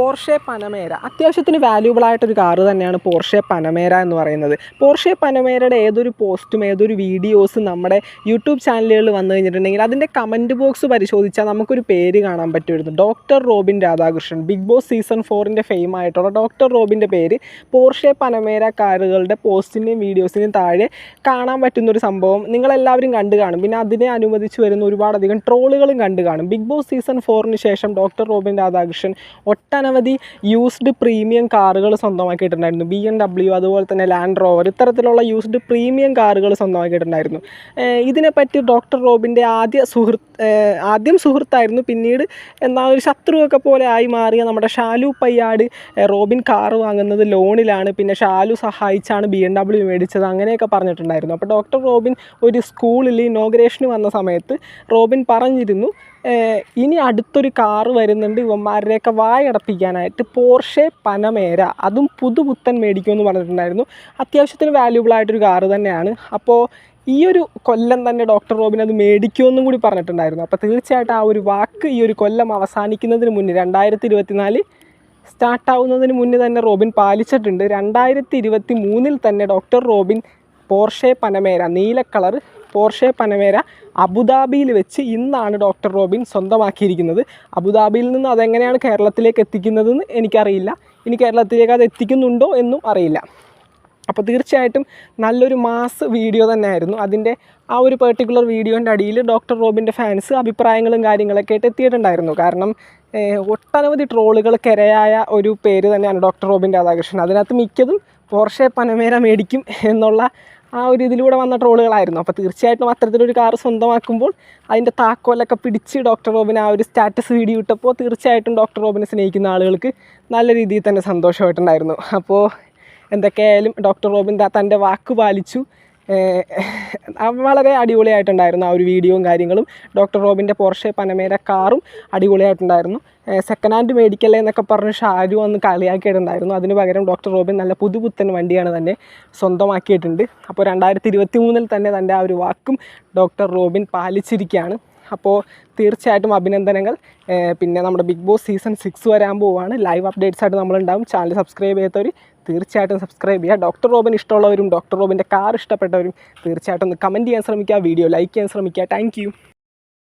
Porsche Panamera. അത്യാവശ്യത്തിന് valuable ആയിട്ടൊരു car തന്നെയാണ് പോർഷെ പനമേര എന്ന് പറയുന്നത്. പോർഷെ പനമേരയുടെ ഏതൊരു പോസ്റ്റും ഏതൊരു വീഡിയോസും നമ്മുടെ യൂട്യൂബ് ചാനലുകളിൽ വന്നു കഴിഞ്ഞിട്ടുണ്ടെങ്കിൽ അതിന്റെ കമന്റ് ബോക്സ് പരിശോധിച്ചാൽ നമുക്കൊരു പേര് കാണാൻ പറ്റുമായിരുന്നു. Doctor Robin Radhakrishnan. Big Boss season ഫോറിന്റെ ഫെയിം ആയിട്ടുള്ള ഡോക്ടർ റോബിന്റെ പേര് പോർഷെ പനമേര കാറുകളുടെ പോസ്റ്റിന്റെയും വീഡിയോസിന്റെയും താഴെ കാണാൻ പറ്റുന്നൊരു സംഭവം നിങ്ങളെല്ലാവരും കണ്ടു കാണും. പിന്നെ അതിനെ അനുവദിച്ച് വരുന്ന ഒരുപാടധികം ട്രോളുകളും കണ്ടു കാണും. ബിഗ് ബോസ് സീസൺ ഫോറിന് ശേഷം ഡോക്ടർ റോബിൻ രാധാകൃഷ്ണൻ ഒട്ടനവധി യൂസ്ഡ് പ്രീമിയം കാറുകൾ സ്വന്തമാക്കിയിട്ടുണ്ടായിരുന്നു. ബി എം ഡബ്ല്യു അതുപോലെ തന്നെ ലാൻഡ് റോവർ ഇത്തരത്തിലുള്ള യൂസ്ഡ് പ്രീമിയം കാറുകൾ സ്വന്തമാക്കിയിട്ടുണ്ടായിരുന്നു. ഇതിനെപ്പറ്റി ഡോക്ടർ റോബിന്റെ ആദ്യ സുഹൃത്ത് ആദ്യം സുഹൃത്തായിരുന്നു. പിന്നീട് എന്നാൽ ഒരു ശത്രുവൊക്കെ പോലെ ആയി മാറിയ നമ്മുടെ ഷാലു പയ്യാട് റോബിൻ കാർ വാങ്ങുന്നത് ലോണിലാണ്. പിന്നെ ഷാലു സഹായിച്ചാണ് ബി എം ഡബ്ല്യു മേടിച്ചത്. അങ്ങനെയൊക്കെ പറഞ്ഞിട്ടുണ്ടായിരുന്നു. അപ്പോൾ ഡോക്ടർ റോബിൻ ഒരു സ്കൂളിൽ ഇനോഗ്രേഷന് വന്ന സമയത്ത് റോബിൻ പറഞ്ഞിരുന്നു ഇനി അടുത്തൊരു കാറ് വരുന്നുണ്ട് ഇവന്മാരുടെയൊക്കെ വായടപ്പിക്കാനായിട്ട് പോർഷെ പനമേര. അതും പുതുപുത്തൻ മേടിക്കുമെന്ന് പറഞ്ഞിട്ടുണ്ടായിരുന്നു. അത്യാവശ്യത്തിന് വാല്യൂബിൾ ആയിട്ടൊരു കാറ് തന്നെയാണ്. അപ്പോൾ ഈ ഒരു കൊല്ലം തന്നെ ഡോക്ടർ റോബിൻ അത് മേടിക്കുമെന്നും കൂടി പറഞ്ഞിട്ടുണ്ടായിരുന്നു. അപ്പോൾ തീർച്ചയായിട്ടും ആ ഒരു വാക്ക് ഈ ഒരു കൊല്ലം അവസാനിക്കുന്നതിന് മുന്നേ രണ്ടായിരത്തി ഇരുപത്തിനാല് സ്റ്റാർട്ടാവുന്നതിന് മുന്നേ തന്നെ റോബിൻ പാലിച്ചിട്ടുണ്ട്. രണ്ടായിരത്തി ഇരുപത്തി മൂന്നിൽ തന്നെ ഡോക്ടർ റോബിൻ പോർഷെ പനമേര നീല കളർ പോർഷെ പനമേര അബുദാബിയിൽ വെച്ച് ഇന്നാണ് ഡോക്ടർ റോബിൻ സ്വന്തമാക്കിയിരിക്കുന്നത്. അബുദാബിയിൽ നിന്ന് അതെങ്ങനെയാണ് കേരളത്തിലേക്ക് എത്തിക്കുന്നതെന്ന് എനിക്കറിയില്ല. ഇനി കേരളത്തിലേക്ക് അത് എത്തിക്കുന്നുണ്ടോ എന്നും അറിയില്ല. അപ്പോൾ തീർച്ചയായിട്ടും നല്ലൊരു മാസ് വീഡിയോ തന്നെയായിരുന്നു. അതിന്റെ ആ ഒരു പെർട്ടിക്കുലർ വീഡിയോന്റെ അടിയിൽ ഡോക്ടർ റോബിന്റെ ഫാൻസ് അഭിപ്രായങ്ങളും കാര്യങ്ങളൊക്കെ ആയിട്ട് എത്തിയിട്ടുണ്ടായിരുന്നു. കാരണം ഒട്ടനവധി ട്രോളുകൾ കരയായ ഒരു പേര് തന്നെയാണ് ഡോക്ടർ റോബിൻ രാധാകൃഷ്ണൻ. അതിനകത്ത് മിക്കതും പോർഷെ പനമേര മേടിക്കും എന്നുള്ള ആ ഒരു ഇതിലൂടെ വന്ന ട്രോളുകളായിരുന്നു. അപ്പോൾ തീർച്ചയായിട്ടും അത്തരത്തിലൊരു കാർ സ്വന്തമാക്കുമ്പോൾ അതിന്റെ താക്കോലൊക്കെ പിടിച്ച് ഡോക്ടർ റോബിൻ ആ ഒരു സ്റ്റാറ്റസ് വീഡിയോ ഇട്ടപ്പോൾ തീർച്ചയായിട്ടും ഡോക്ടർ റോബിനെ സ്നേഹിക്കുന്ന ആളുകൾക്ക് നല്ല രീതിയിൽ തന്നെ സന്തോഷമായിട്ടുണ്ടായിരുന്നു. അപ്പോൾ എന്തൊക്കെയായാലും ഡോക്ടർ റോബിൻ തന്റെ വാക്ക് പാലിച്ചു. വളരെ അടിപൊളിയായിട്ടുണ്ടായിരുന്നു ആ ഒരു വീഡിയോയും കാര്യങ്ങളും. ഡോക്ടർ റോബിന്റെ പോർഷെ പനമേര കാറും അടിപൊളിയായിട്ടുണ്ടായിരുന്നു. സെക്കൻഡ് ഹാൻഡ് മേടിക്കല്ലേ എന്നൊക്കെ പറഞ്ഞ് ഷാരു ഒന്ന് കളിയാക്കിയിട്ടുണ്ടായിരുന്നു. അതിന് പകരം ഡോക്ടർ റോബിൻ നല്ല പുതുപുത്തൻ വണ്ടിയാണ് തന്നെ സ്വന്തമാക്കിയിട്ടുണ്ട്. അപ്പോൾ രണ്ടായിരത്തി ഇരുപത്തി മൂന്നിൽ തന്നെ തന്റെ ആ ഒരു വാക്കും ഡോക്ടർ റോബിൻ പാലിച്ചിരിക്കുകയാണ്. അപ്പോൾ തീർച്ചയായിട്ടും അഭിനന്ദനങ്ങൾ. പിന്നെ നമ്മുടെ ബിഗ് ബോസ് സീസൺ സിക്സ് വരാൻ പോവുകയാണ് ലൈവ് അപ്ഡേറ്റ്സ് ആയിട്ട് നമ്മളുണ്ടാവും. ചാനൽ സബ്സ്ക്രൈബ് ചെയ്യാത്തവർ തീർച്ചയായിട്ടും സബ്സ്ക്രൈബ് ചെയ്യുക. ഡോക്ടർ റോബിൻ ഇഷ്ടമുള്ളവരും ഡോക്ടർ റോബിന്റെ കാർ ഇഷ്ടപ്പെട്ടവരും തീർച്ചയായിട്ടും ഒന്ന് കമന്റ് ചെയ്യാൻ ശ്രമിക്കുക വീഡിയോ ലൈക്ക് ചെയ്യാൻ ശ്രമിക്കുക. താങ്ക്